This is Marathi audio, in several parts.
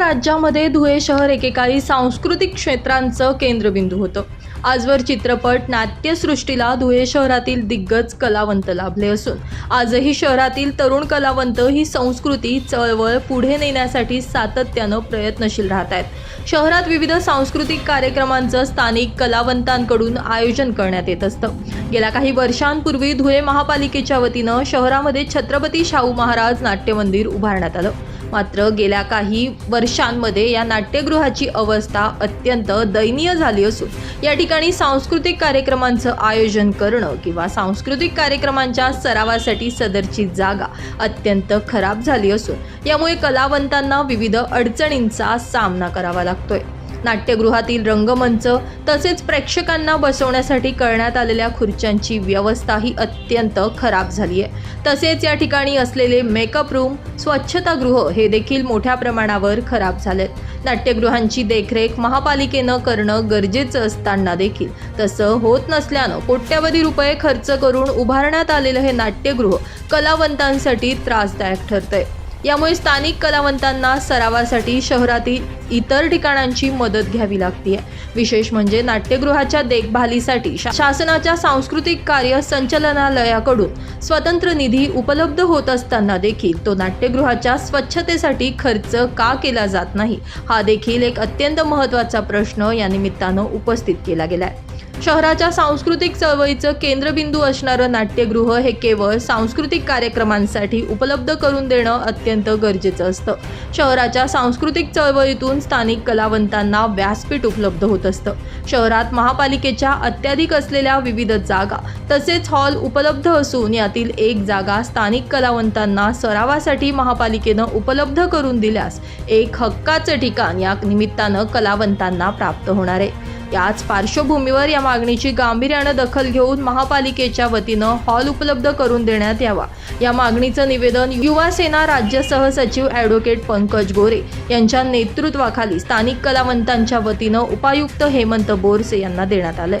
राज्यामध्ये धुळे शहर एकेकाळी सांस्कृतिक क्षेत्रांचं केंद्रबिंदू होतं. आजवर चित्रपट नाट्यसृष्टीला धुळे शहरातील दिग्गज कलावंत लाभले असून आजही शहरातील तरुण कलावंत ही संस्कृती चळवळ पुढे नेण्यासाठी सातत्यानं प्रयत्नशील राहत आहेत. शहरात विविध सांस्कृतिक कार्यक्रमांचं स्थानिक कलावंतांकडून आयोजन करण्यात येत असतं. गेल्या काही वर्षांपूर्वी धुळे महापालिकेच्या वतीनं शहरामध्ये छत्रपती शाहू महाराज नाट्य मंदिर उभारण्यात आलं. मात्र गेल्या काही वर्षांमध्ये या नाट्यगृहाची अवस्था अत्यंत दयनीय झाली असून या ठिकाणी सांस्कृतिक कार्यक्रमांचं आयोजन करणं किंवा सांस्कृतिक कार्यक्रमांच्या सरावासाठी सदरची जागा अत्यंत खराब झाली असून यामुळे कलावंतांना विविध अडचणींचा सामना करावा लागतोय. नाट्यगृहातील रंगमंच तसेच प्रेक्षकांना बसवण्यासाठी करण्यात आलेल्या खुर्च्यांची व्यवस्था ही अत्यंत खराब झाली आहे. तसेच या ठिकाणी असलेले मेकअप रूम स्वच्छतागृह हे देखील मोठ्या प्रमाणावर खराब झालेत नाट्यगृहांची देखरेख महापालिकेनं करणं गरजेचं असताना देखील तसं होत नसल्यानं कोट्यवधी रुपये खर्च करून उभारण्यात आलेलं हे नाट्यगृह कलावंतांसाठी त्रासदायक ठरतंय. यामुळे स्थानिक कलावंतांना सरावासाठी शहरातील इतर ठिकाणांची मदत घ्यावी लागते विशेष म्हणजे नाट्यगृहाच्या देखभालीसाठी शा- शासनाच्या सांस्कृतिक कार्य संचालनालयाकडून स्वतंत्र निधी उपलब्ध होत असताना देखील तो नाट्यगृहाच्या स्वच्छतेसाठी खर्च का केला जात नाही हा देखील एक अत्यंत महत्त्वाचा प्रश्न या निमित्तानं उपस्थित केला गेला आहे शहराच्या सांस्कृतिक चळवळीचं केंद्रबिंदू असणारं नाट्यगृह हे केवळ सांस्कृतिक कार्यक्रमांसाठी उपलब्ध करून देणं अत्यंत गरजेचं असतं. शहराच्या सांस्कृतिक चळवळीतून स्थानिक कलावंतांना व्यासपीठ उपलब्ध होत असतं. शहरात महापालिकेच्या अत्याधिक असलेल्या विविध जागा तसेच हॉल उपलब्ध असून यातील एक जागा स्थानिक कलावंतांना सरावासाठी महापालिकेनं उपलब्ध करून दिल्यास एक हक्काचं ठिकाण या निमित्तानं कलावंतांना प्राप्त होणार आहे. याच पार्श्वभूमीवर या मागणीची गांभीर्यानं दखल घेऊन महापालिकेच्या वतीनं हॉल उपलब्ध करून देण्यात यावा. या मागणीचं निवेदन युवा सेना राज्य सहसचिव ॲडव्होकेट पंकज गोरे यांच्या नेतृत्वाखाली स्थानिक कलावंतांच्या वतीनं उपायुक्त हेमंत बोरसे यांना देण्यात आलंय.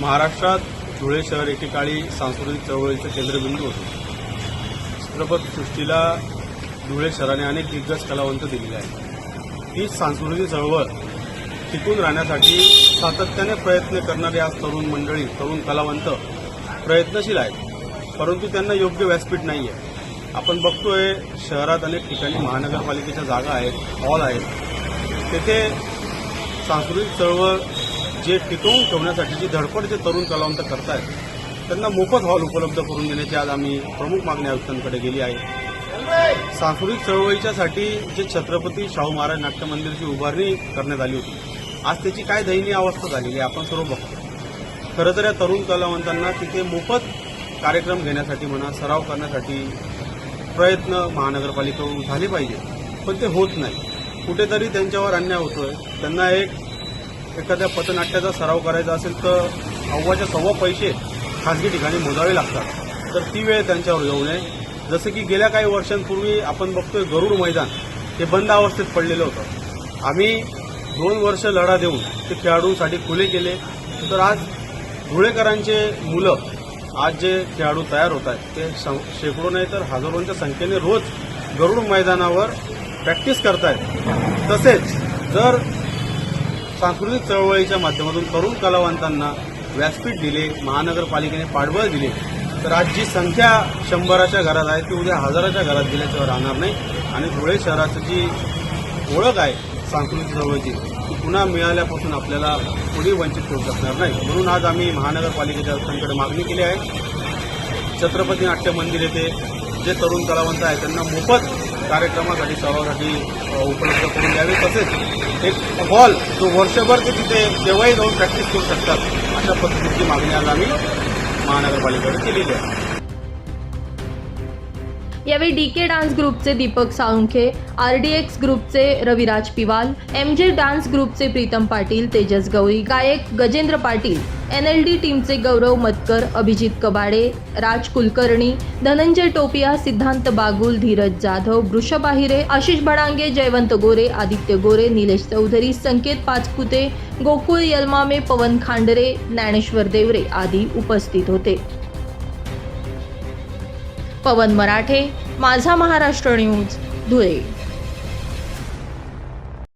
महाराष्ट्रात धुळे शहर एकेकाळी सांस्कृतिक चळवळीचं केंद्रबिंदू होतं. चित्रपट सृष्टीला धुळे शहराने अनेक दिग्गज कलावंत दिलेले आहेत. ही सांस्कृतिक चळवळ टिकून राहण्यासाठी सातत्याने प्रयत्न करणारे आज तरुण मंडळी तरुण कलावंत प्रयत्नशील आहेत. परंतु त्यांना योग्य व्यासपीठ नाही आहे आपण बघतोय शहरात अनेक ठिकाणी महानगरपालिकेच्या जागा आहेत हॉल आहेत. तेथे सांस्कृतिक चळवळ जे टिकवून ठेवण्यासाठी जी धडपड जे तरुण कलावंत करतायत त्यांना मोफत हॉल उपलब्ध करून देण्याची आज आम्ही प्रमुख मागणी आयुक्तांकडे गेली आहे. सांस्कृतिक चळवळीच्यासाठी जे छत्रपती शाहू महाराज नाट्य मंदिरची उभारणी करण्यात आली होती. आज त्याची काय दयनीय अवस्था झालेली आहे आपण सर्व बघतो. खरं तर या तरुण कलावंतांना तिथे मोफत कार्यक्रम घेण्यासाठी म्हणा सराव करण्यासाठी प्रयत्न महानगरपालिकेकडून झाले पाहिजे. पण ते होत नाही. कुठेतरी त्यांच्यावर अन्याय होतोय. त्यांना एक एखाद्या पथनाट्याचा सराव करायचा असेल तर अव्वाच्या सव्वा पैसे खाजगी ठिकाणी मोजावे लागतात. तर ती वेळ त्यांच्यावर येऊ नये. जसं की गेल्या काही वर्षांपूर्वी आपण बघतोय गरुड मैदान हे बंद अवस्थेत पडलेलं होतं. आम्ही दोन वर्ष लढा देऊन ते खेळाडूंसाठी खुले केले. तर आज धुळेकरांचे मुलं आज जे खेळाडू तयार होत आहेत ते शेकडो नाही तर हजारोंच्या संख्येने रोज गरुड मैदानावर प्रॅक्टिस करतायत. तसेच जर सांस्कृतिक चळवळीच्या माध्यमातून तरुण कलावंतांना व्यासपीठ दिले महानगरपालिकेने पाठबळ दिले तर आज जी संख्या शंभराच्या घरात आहे ती उद्या हजाराच्या घरात गेल्याशिवाय राहणार नाही. आणि धुळे शहराची जी ओळख आहे सांस्कृतिक चळवळीची ती पुन्हा मिळाल्यापासून आपल्याला पुढे वंचित करू शकणार नाही. म्हणून आज आम्ही महानगरपालिकेच्या आयुक्तांकडे मागणी केली आहे. छत्रपती नाट्य मंदिर येथे जे तरुण कलावंत आहेत त्यांना मोफत कार्यक्रमासाठी सर्वासाठी उपलब्ध करून द्यावे. तसेच एक हॉल जो वर्षभर ते तिथे केव्हाही जाऊन प्रॅक्टिस करू शकतात अशा पद्धतीची मागणी आज आम्ही महानगरपालिकेने केलेली आहे. यावेळी डी के डान्स ग्रुपचे Deepak Salunkhe R D X ग्रुपचे Raviraj Pival M J dance ग्रुपचे प्रीतम पाटील तेजस गवळी गायक Gajendra Patil N L D टीमचे गौरव मतकर अभिजित कबाडे राज कुलकर्णी धनंजय टोपिया सिद्धांत बागुल धीरज जाधव वृषभ आहिरे आशिष भडांगे जयवंत गोरे आदित्य गोरे निलेश चौधरी संकेत पाचपुते गोकुळ यलमामे पवन खांडरे ज्ञानेश्वर देवरे आदी उपस्थित होते. पवन मराठे माझा महाराष्ट्र न्यूज धुळे.